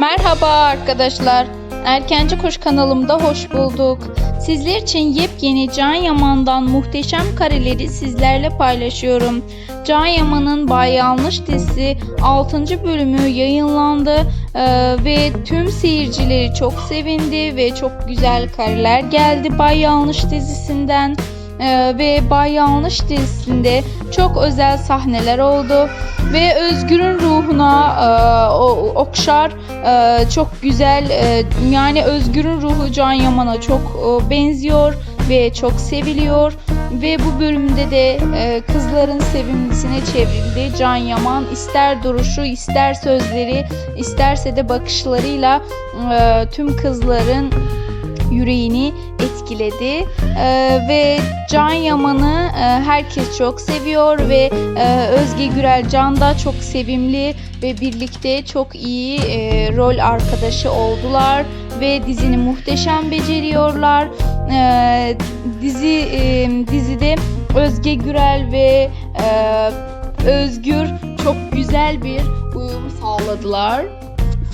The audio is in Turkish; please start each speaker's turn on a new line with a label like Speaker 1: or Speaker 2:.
Speaker 1: Merhaba arkadaşlar. Erkenci Kuş kanalımda hoş bulduk. Sizler için yepyeni Can Yaman'dan muhteşem kareleri sizlerle paylaşıyorum. Can Yaman'ın Bay Yanlış dizisi 6. bölümü yayınlandı Ee, ve tüm seyircileri çok sevindi ve çok güzel kareler geldi Bay Yanlış dizisinden. Ee, ve Bay Yanlış dizisinde çok özel sahneler oldu ve Özgür'ün ruhuna e, okşar e, çok güzel e, yani Özgür'ün ruhu Can Yaman'a çok e, benziyor ve çok seviliyor ve bu bölümde de kızların sevimlisine çevrildi. Can Yaman ister duruşu ister sözleri isterse de bakışlarıyla tüm kızların yüreğini etkiledi Ee, ve Can Yaman'ı e, herkes çok seviyor ve e, Özge Gürel Can da çok sevimli ve birlikte çok iyi e, rol arkadaşı oldular ve dizini muhteşem beceriyorlar. Ee, dizi e, dizide Özge Gürel ve e, Özgür çok güzel bir uyum sağladılar.